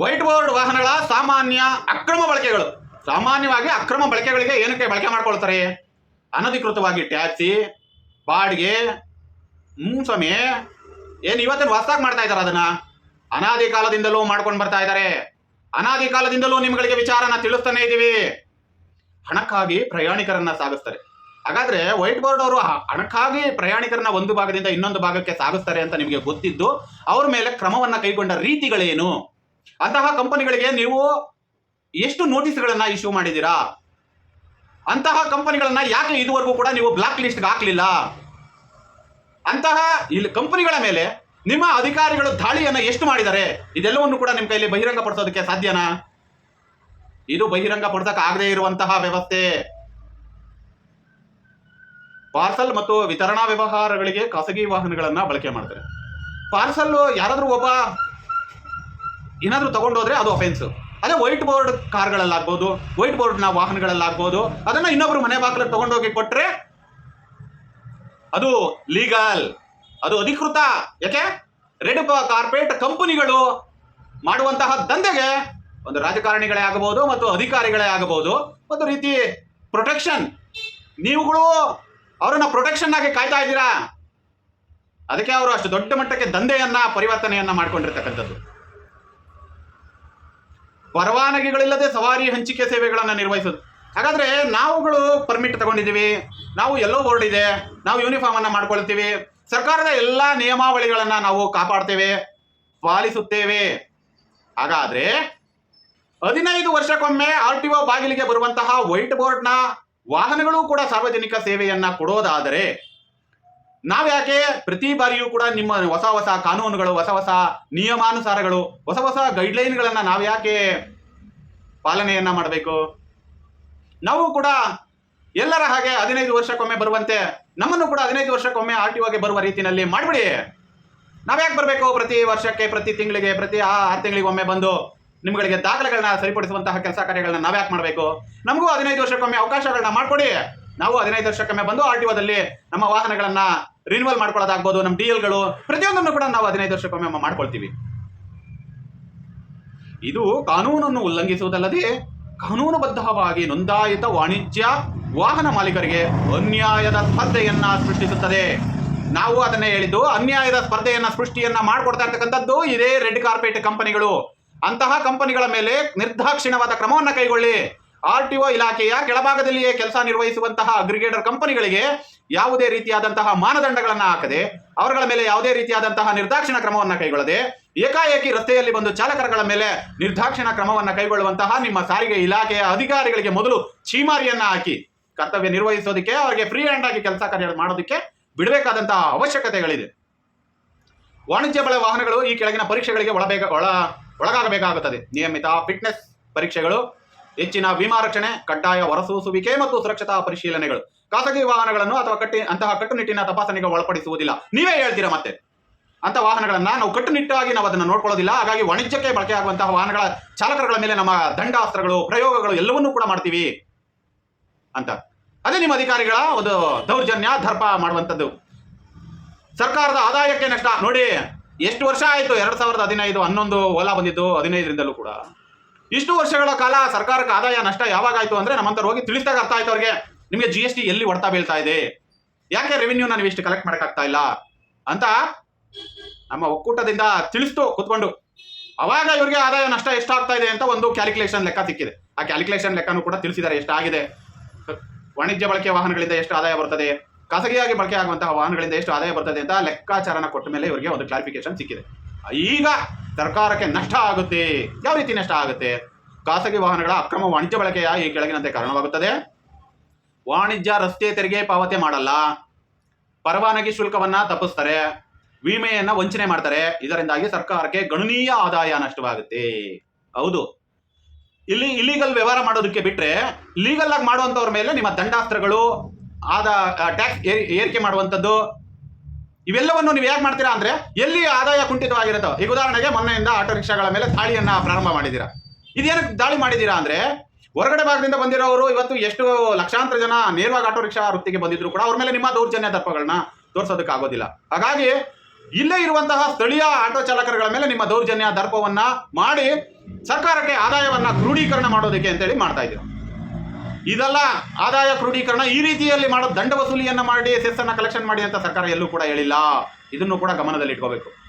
White board ವಾಹನಗಳ ಸಾಮಾನ್ಯ ಅಕ್ರಮ ಬಳಕೆಗಳು. ಸಾಮಾನ್ಯವಾಗಿ ಅಕ್ರಮ ಬಳಕೆಗಳಿಗೆ ಏನಕ್ಕೆ ಬಳಕೆ ಮಾಡ್ಕೊಳ್ತಾರೆ? ಅನಧಿಕೃತವಾಗಿ ಟ್ಯಾಕ್ಸಿ, ಬಾಡಿಗೆ ಮೂಸಮೆ ಏನು ಇವತ್ತಿನ ಹೊಸದಾಗಿ ಮಾಡ್ತಾ ಇದ್ದಾರೆ ಅದನ್ನ? ಅನಾದಿ ಕಾಲದಿಂದಲೂ ಮಾಡ್ಕೊಂಡು ಬರ್ತಾ ಇದ್ದಾರೆ ಅನಾದಿ ಕಾಲದಿಂದಲೂ ನಿಮ್ಗಳಿಗೆ ವಿಚಾರನ ತಿಳಿಸ್ತಾನೆ ಇದ್ದೀವಿ. ಹಣಕ್ಕಾಗಿ ಪ್ರಯಾಣಿಕರನ್ನ ಸಾಗಿಸ್ತಾರೆ. ಹಾಗಾದ್ರೆ ವೈಟ್ ಬೋರ್ಡ್ ಅವರು ಹಣಕ್ಕಾಗಿ ಪ್ರಯಾಣಿಕರನ್ನ ಒಂದು ಭಾಗದಿಂದ ಇನ್ನೊಂದು ಭಾಗಕ್ಕೆ ಸಾಗಿಸ್ತಾರೆ ಅಂತ ನಿಮಗೆ ಗೊತ್ತಿದ್ದು, ಅವ್ರ ಮೇಲೆ ಕ್ರಮವನ್ನ ಕೈಗೊಂಡ ರೀತಿಗಳೇನು? ಅಂತಹ ಕಂಪನಿಗಳಿಗೆ ನೀವು ಎಷ್ಟು ನೋಟಿಸ್ಗಳನ್ನ ಇಶ್ಯೂ ಮಾಡಿದ್ದೀರಾ? ಅಂತಹ ಕಂಪನಿಗಳನ್ನ ಯಾಕೆ ಇದುವರೆಗೂ ಕೂಡ ನೀವು ಬ್ಲಾಕ್ ಲಿಸ್ಟ್ಗೆ ಹಾಕ್ಲಿಲ್ಲ? ಅಂತಹ ಇಲ್ಲಿ ಕಂಪನಿಗಳ ಮೇಲೆ ನಿಮ್ಮ ಅಧಿಕಾರಿಗಳು ದಾಳಿಯನ್ನ ಎಷ್ಟು ಮಾಡಿದ್ದಾರೆ? ಇದೆಲ್ಲವನ್ನು ಕೂಡ ನಿಮ್ಮ ಕೈಲಿ ಬಹಿರಂಗ ಪಡಿಸೋದಕ್ಕೆ ಸಾಧ್ಯನಾ? ಇದು ಬಹಿರಂಗ ಪಡ್ಸಕ್ ಆಗದೇ ಇರುವಂತಹ ವ್ಯವಸ್ಥೆ. ಪಾರ್ಸಲ್ ಮತ್ತು ವಿತರಣಾ ವ್ಯವಹಾರಗಳಿಗೆ ಖಾಸಗಿ ವಾಹನಗಳನ್ನ ಬಳಕೆ ಮಾಡ್ತಾರೆ. ಪಾರ್ಸಲ್ ಯಾರಾದರೂ ಒಬ್ಬ ಏನಾದ್ರೂ ತಗೊಂಡೋದ್ರೆ ಅದು ಅಫೆನ್ಸ್ ಅದೇ ವೈಟ್ ಬೋರ್ಡ್ ಕಾರ್ಗಳಲ್ಲಾಗ್ಬೋದು ವೈಟ್ ಬೋರ್ಡ್ನ ವಾಹನಗಳಲ್ಲಾಗ್ಬೋದು, ಅದನ್ನ ಇನ್ನೊಬ್ರು ಮನೆ ಬಾಗಿಲಿಗೆ ತಗೊಂಡೋಗಿ ಕೊಟ್ರೆ ಅದು ಲೀಗಲ್ ಅದು ಅಧಿಕೃತ. ಯಾಕೆ? ರೆಡ್ ಕಾರ್ಪೊರೇಟ್ ಕಂಪನಿಗಳು ಮಾಡುವಂತಹ ದಂಧೆಗೆ ಒಂದು ರಾಜಕಾರಣಿಗಳೇ ಆಗಬಹುದು ಮತ್ತು ಅಧಿಕಾರಿಗಳೇ ಆಗಬಹುದು. ಒಂದು ರೀತಿ ಪ್ರೊಟೆಕ್ಷನ್ ನೀವುಗಳು ಅವರನ್ನ ಪ್ರೊಟೆಕ್ಷನ್ ಆಗಿ ಕಾಯ್ತಾ ಇದ್ದೀರಾ? ಅದಕ್ಕೆ ಅವರು ಅಷ್ಟು ದೊಡ್ಡ ಮಟ್ಟಕ್ಕೆ ದಂಧೆಯನ್ನ, ಪರಿವರ್ತನೆಯನ್ನ ಮಾಡ್ಕೊಂಡಿರ್ತಕ್ಕಂಥದ್ದು. ಪರವಾನಗಿಗಳಿಲ್ಲದೆ ಸವಾರಿ ಹಂಚಿಕೆ ಸೇವೆಗಳನ್ನು ನಿರ್ವಹಿಸೋದು. ಹಾಗಾದ್ರೆ ನಾವುಗಳು ಪರ್ಮಿಟ್ ತಗೊಂಡಿದ್ದೀವಿ, ನಾವು ಎಲ್ಲೋ ಬೋರ್ಡ್ ಇದೆ, ನಾವು ಯೂನಿಫಾರ್ಮ್ ಅನ್ನ ಮಾಡ್ಕೊಳ್ತೀವಿ, ಸರ್ಕಾರದ ಎಲ್ಲಾ ನಿಯಮಾವಳಿಗಳನ್ನ ನಾವು ಕಾಪಾಡ್ತೇವೆ, ಪಾಲಿಸುತ್ತೇವೆ. ಹಾಗಾದ್ರೆ ಹದಿನೈದು ವರ್ಷಕ್ಕೊಮ್ಮೆ ಆರ್ ಟಿ ಒ ಬಾಗಿಲಿಗೆ ಬರುವಂತಹ ವೈಟ್ ಬೋರ್ಡ್ನ ವಾಹನಗಳು ಕೂಡ ಸಾರ್ವಜನಿಕ ಸೇವೆಯನ್ನ ಕೊಡೋದಾದರೆ ನಾವ್ಯಾಕೆ ಪ್ರತಿ ಬಾರಿಯೂ ಕೂಡ ನಿಮ್ಮ ಹೊಸ ಹೊಸ ಕಾನೂನುಗಳು, ಹೊಸ ಹೊಸ ನಿಯಮಾನುಸಾರಗಳು, ಹೊಸ ಹೊಸ ಗೈಡ್ಲೈನ್ಗಳನ್ನ ನಾವ್ಯಾಕೆ ಪಾಲನೆಯನ್ನ ಮಾಡಬೇಕು? ನಾವು ಕೂಡ ಎಲ್ಲರ ಹಾಗೆ ಹದಿನೈದು ವರ್ಷಕ್ಕೊಮ್ಮೆ ಬರುವಂತೆ, ನಮ್ಮನ್ನು ಕೂಡ ಹದಿನೈದು ವರ್ಷಕ್ಕೊಮ್ಮೆ ಆರ್ ಟಿ ಒಗೆ ಬರುವ ರೀತಿಯಲ್ಲಿ ಮಾಡಿಬಿಡಿ. ನಾವ್ಯಾಕೆ ಬರಬೇಕು ಪ್ರತಿ ವರ್ಷಕ್ಕೆ, ಪ್ರತಿ ತಿಂಗಳಿಗೆ, ಪ್ರತಿ ಆರು ತಿಂಗಳಿಗೆ ಒಮ್ಮೆ ಬಂದು ನಿಮ್ಗಳಿಗೆ ದಾಖಲೆಗಳನ್ನ ಸರಿಪಡಿಸುವಂತಹ ಕೆಲಸ ಕಾರ್ಯಗಳನ್ನ ನಾವ್ಯಾಕೆ ಮಾಡಬೇಕು? ನಮಗೂ ಹದಿನೈದು ವರ್ಷಕ್ಕೊಮ್ಮೆ ಅವಕಾಶಗಳನ್ನ ಮಾಡ್ಕೊಡಿ. ನಾವು ಹದಿನೈದು ವರ್ಷಕ್ಕೊಮ್ಮೆ ಬಂದು ಆರ್ ಟಿ ಒದಲ್ಲಿ ನಮ್ಮ ವಾಹನಗಳನ್ನ ರಿನ್ಯೂವಲ್ ಮಾಡ್ಕೊಳ್ಳೋದಾಗ್ಬೋದು, ನಮ್ಮ ಡಿ ಎಲ್ಗಳು ಪ್ರತಿಯೊಂದನ್ನು ಕೂಡ ನಾವು ಹದಿನೈದು ವರ್ಷಕ್ಕೊಮ್ಮೆ ಮಾಡ್ಕೊಳ್ತೀವಿ. ಇದು ಕಾನೂನನ್ನು ಉಲ್ಲಂಘಿಸುವುದಲ್ಲದೆ ಕಾನೂನುಬದ್ಧವಾಗಿ ನೋಂದಾಯಿತ ವಾಣಿಜ್ಯ ವಾಹನ ಮಾಲೀಕರಿಗೆ ಅನ್ಯಾಯದ ಸ್ಪರ್ಧೆಯನ್ನ ಸೃಷ್ಟಿಸುತ್ತದೆ. ನಾವು ಅದನ್ನೇ ಹೇಳಿದ್ದು, ಅನ್ಯಾಯದ ಸ್ಪರ್ಧೆಯನ್ನ, ಸೃಷ್ಟಿಯನ್ನ ಮಾಡಿಕೊಡ್ತಾ ಇರ್ತಕ್ಕಂಥದ್ದು ಇದೇ ರೆಡ್ ಕಾರ್ಪೆಟ್ ಕಂಪನಿಗಳು. ಅಂತಹ ಕಂಪನಿಗಳ ಮೇಲೆ ನಿರ್ದಾಕ್ಷಿಣವಾದ ಕ್ರಮವನ್ನು ಕೈಗೊಳ್ಳಿ. ಆರ್ ಟಿ ಒ ಇಲಾಖೆಯ ಕೆಳಭಾಗದಲ್ಲಿಯೇ ಕೆಲಸ ನಿರ್ವಹಿಸುವಂತಹ ಅಗ್ರಿಗೇಟರ್ ಕಂಪನಿಗಳಿಗೆ ಯಾವುದೇ ರೀತಿಯಾದಂತಹ ಮಾನದಂಡಗಳನ್ನು ಹಾಕದೆ, ಅವರುಗಳ ಮೇಲೆ ಯಾವುದೇ ರೀತಿಯಾದಂತಹ ನಿರ್ದಾಕ್ಷಿಣ ಕ್ರಮವನ್ನು ಕೈಗೊಳ್ಳದೆ, ಏಕಾಏಕಿ ರಸ್ತೆಯಲ್ಲಿ ಬಂದು ಚಾಲಕರಗಳ ಮೇಲೆ ನಿರ್ದಾಕ್ಷಿಣ ಕ್ರಮವನ್ನು ಕೈಗೊಳ್ಳುವಂತಹ ನಿಮ್ಮ ಸಾರಿಗೆ ಇಲಾಖೆಯ ಅಧಿಕಾರಿಗಳಿಗೆ ಮೊದಲು ಛೀಮಾರಿಯನ್ನು ಹಾಕಿ, ಕರ್ತವ್ಯ ನಿರ್ವಹಿಸೋದಕ್ಕೆ, ಅವರಿಗೆ ಫ್ರೀ ಹ್ಯಾಂಡ್ ಆಗಿ ಕೆಲಸ ಕಾರ್ಯ ಮಾಡೋದಕ್ಕೆ ಬಿಡಬೇಕಾದಂತಹ ಅವಶ್ಯಕತೆಗಳಿದೆ. ವಾಣಿಜ್ಯ ಬಳ ವಾಹನಗಳು ಈ ಕೆಳಗಿನ ಪರೀಕ್ಷೆಗಳಿಗೆ ಒಳಬೇಕ ಒಳ, ಒಳಗಾಗಬೇಕಾಗುತ್ತದೆ. ನಿಯಮಿತ ಫಿಟ್ನೆಸ್ ಪರೀಕ್ಷೆಗಳು ಹೆಚ್ಚಿನ ವಿಮಾ ರಕ್ಷಣೆ, ಕಡ್ಡಾಯ ಹೊರಸೂಸುವಿಕೆ ಮತ್ತು ಸುರಕ್ಷತಾ ಪರಿಶೀಲನೆಗಳು. ಖಾಸಗಿ ವಾಹನಗಳನ್ನು ಅಥವಾ ಕಟ್ಟಿ, ಅಂತಹ ಕಟ್ಟುನಿಟ್ಟಿನ ತಪಾಸಣೆಗೆ ಒಳಪಡಿಸುವುದಿಲ್ಲ. ನೀವೇ ಹೇಳ್ತೀರಾ ಮತ್ತೆ? ಅಂತ ವಾಹನಗಳನ್ನ ನಾವು ಕಟ್ಟುನಿಟ್ಟಾಗಿ ನಾವು ಅದನ್ನು ನೋಡ್ಕೊಳ್ಳೋದಿಲ್ಲ. ಹಾಗಾಗಿ ವಾಣಿಜ್ಯಕ್ಕೆ ಬಳಕೆ ಆಗುವಂತಹ ವಾಹನಗಳ ಚಾಲಕರುಗಳ ಮೇಲೆ ನಮ್ಮ ದಂಡಾಸ್ತ್ರಗಳು, ಪ್ರಯೋಗಗಳು ಎಲ್ಲವನ್ನೂ ಕೂಡ ಮಾಡ್ತೀವಿ ಅಂತ. ಅದೇ ನಿಮ್ಮ ಅಧಿಕಾರಿಗಳ ಒಂದು ದೌರ್ಜನ್ಯ, ದರ್ಪ ಮಾಡುವಂಥದ್ದು. ಸರ್ಕಾರದ ಆದಾಯಕ್ಕೆ ನಷ್ಟ. ನೋಡಿ, ಎಷ್ಟು ವರ್ಷ ಆಯಿತು? ಎರಡು ಸಾವಿರದ ಹದಿನೈದು, ಹನ್ನೊಂದು, ಓಲಾ ಬಂದಿದ್ದು ಹದಿನೈದರಿಂದಲೂ ಕೂಡ. ಇಷ್ಟು ವರ್ಷಗಳ ಕಾಲ ಸರ್ಕಾರಕ್ಕೆ ಆದಾಯ ನಷ್ಟ ಯಾವಾಗ ಆಯ್ತು ಅಂದ್ರೆ ನಮ್ಮಂತರ ಹೋಗಿ ತಿಳಿಸಿದಾಗ ಅರ್ಥ ಆಯ್ತು ಅವ್ರಿಗೆ. ನಿಮಗೆ ಜಿ ಎಸ್ ಟಿ ಎಲ್ಲಿ ಹೊಡ್ತಾ ಬೀಳ್ತಾ ಇದೆ? ಯಾಕೆ ರೆವಿನ್ಯೂ ನಾನು ಇಷ್ಟು ಕಲೆಕ್ಟ್ ಮಾಡೋಕ್ಕಾಗ್ತಾ ಇಲ್ಲ? ಅಂತ ನಮ್ಮ ಒಕ್ಕೂಟದಿಂದ ತಿಳಿಸ್ತು, ಕುತ್ಕೊಂಡು. ಅವಾಗ ಇವ್ರಿಗೆ ಆದಾಯ ನಷ್ಟ ಎಷ್ಟಾಗ್ತಾ ಇದೆ ಅಂತ ಒಂದು ಕ್ಯಾಲ್ಕುಲೇಷನ್ ಲೆಕ್ಕ ಸಿಕ್ಕಿದೆ. ಆ ಕ್ಯಾಲ್ಕುಲೇಷನ್ ಲೆಕ್ಕನೂ ಕೂಡ ತಿಳಿಸಿದ್ದಾರೆ, ಎಷ್ಟಾಗಿದೆ? ವಾಣಿಜ್ಯ ಬಳಕೆ ವಾಹನಗಳಿಂದ ಎಷ್ಟು ಆದಾಯ ಬರ್ತದೆ? ಖಾಸಗಿಯಾಗಿ ಬಳಕೆ ಆಗುವಂತಹ ವಾಹನಗಳಿಂದ ಎಷ್ಟು ಆದಾಯ ಬರ್ತದೆ ಅಂತ ಲೆಕ್ಕಾಚಾರನ ಕೊಟ್ಟ ಮೇಲೆ ಇವರಿಗೆ ಒಂದು ಕ್ಲಾರಿಫಿಕೇಶನ್ ಸಿಕ್ಕಿದೆ. ಈಗ ಸರ್ಕಾರಕ್ಕೆ ನಷ್ಟ ಆಗುತ್ತೆ. ಯಾವ ರೀತಿ ನಷ್ಟ ಆಗುತ್ತೆ? ಖಾಸಗಿ ವಾಹನಗಳ ಅಕ್ರಮ ವಾಣಿಜ್ಯ ಬಳಕೆಯ ಈ ಕೆಳಗಿನಂತೆ ಕಾರಣವಾಗುತ್ತದೆ. ವಾಣಿಜ್ಯ ರಸ್ತೆ ತೆರಿಗೆ ಪಾವತಿ ಮಾಡಲ್ಲ. ಪರವಾನಗಿ ಶುಲ್ಕವನ್ನ ತಪ್ಪಿಸ್ತಾರೆ. ವಿಮೆಯನ್ನ ವಂಚನೆ ಮಾಡ್ತಾರೆ. ಇದರಿಂದಾಗಿ ಸರ್ಕಾರಕ್ಕೆ ಗಣನೀಯ ಆದಾಯ ನಷ್ಟವಾಗುತ್ತೆ. ಹೌದು. ಇಲ್ಲಿ ಇಲ್ಲಿಗಲ್ ವ್ಯವಹಾರ ಮಾಡೋದಕ್ಕೆ ಬಿಟ್ಟರೆ ಲೀಗಲ್ ಆಗಿ ಮಾಡುವಂತವ್ರ ಮೇಲೆ ನಿಮ್ಮ ದಂಡಾಸ್ತ್ರಗಳು, ಆದ ಟ್ಯಾಕ್ಸ್ ಏರಿಕೆ ಮಾಡುವಂಥದ್ದು ಇವೆಲ್ಲವನ್ನು ನೀವು ಯಾಕೆ ಮಾಡ್ತೀರಾ ಅಂದ್ರೆ ಎಲ್ಲಿ ಆದಾಯ ಕುಂಠಿತವಾಗಿರುತ್ತೋ, ಈಗ ಉದಾಹರಣೆಗೆ ಮೊನ್ನೆಯಿಂದ ಆಟೋ ರಿಕ್ಷಾಗಳ ಮೇಲೆ ದಾಳಿಯನ್ನ ಪ್ರಾರಂಭ ಮಾಡಿದ್ದೀರಾ. ಇದೇನು ದಾಳಿ ಮಾಡಿದ್ದೀರಾ ಅಂದ್ರೆ ಹೊರಗಡೆ ಭಾಗದಿಂದ ಬಂದಿರೋರು ಇವತ್ತು ಎಷ್ಟು ಲಕ್ಷಾಂತರ ಜನ ನೇರವಾಗಿ ಆಟೋ ರಿಕ್ಷಾ ವೃತ್ತಿಗೆ ಬಂದಿದ್ರು ಕೂಡ ಅವ್ರ ಮೇಲೆ ನಿಮ್ಮ ದೌರ್ಜನ್ಯ ದರ್ಪಗಳನ್ನ ತೋರಿಸೋದಕ್ಕೆ ಆಗೋದಿಲ್ಲ ಹಾಗಾಗಿ ಇಲ್ಲೇ ಇರುವಂತಹ ಸ್ಥಳೀಯ ಆಟೋ ಚಾಲಕರುಗಳ ಮೇಲೆ ನಿಮ್ಮ ದೌರ್ಜನ್ಯ ದರ್ಪವನ್ನ ಮಾಡಿ ಸರ್ಕಾರಕ್ಕೆ ಆದಾಯವನ್ನ ಕ್ರೋಢೀಕರಣ ಮಾಡೋದಕ್ಕೆ ಅಂತೇಳಿ ಮಾಡ್ತಾ ಇದ್ದೀರಾ. ಇದೆಲ್ಲ ಆದಾಯ ಕ್ರೋಢೀಕರಣ ಈ ರೀತಿಯಲ್ಲಿ ಮಾಡೋ ದಂಡ ವಸೂಲಿಯನ್ನ ಮಾಡಿ ಸೆಸ್ ಅನ್ನ ಕಲೆಕ್ಷನ್ ಮಾಡಿ ಅಂತ ಸರ್ಕಾರ ಎಲ್ಲೂ ಕೂಡ ಹೇಳಿಲ್ಲ. ಇದನ್ನು ಕೂಡ ಗಮನದಲ್ಲಿ ಇಟ್ಕೋಬೇಕು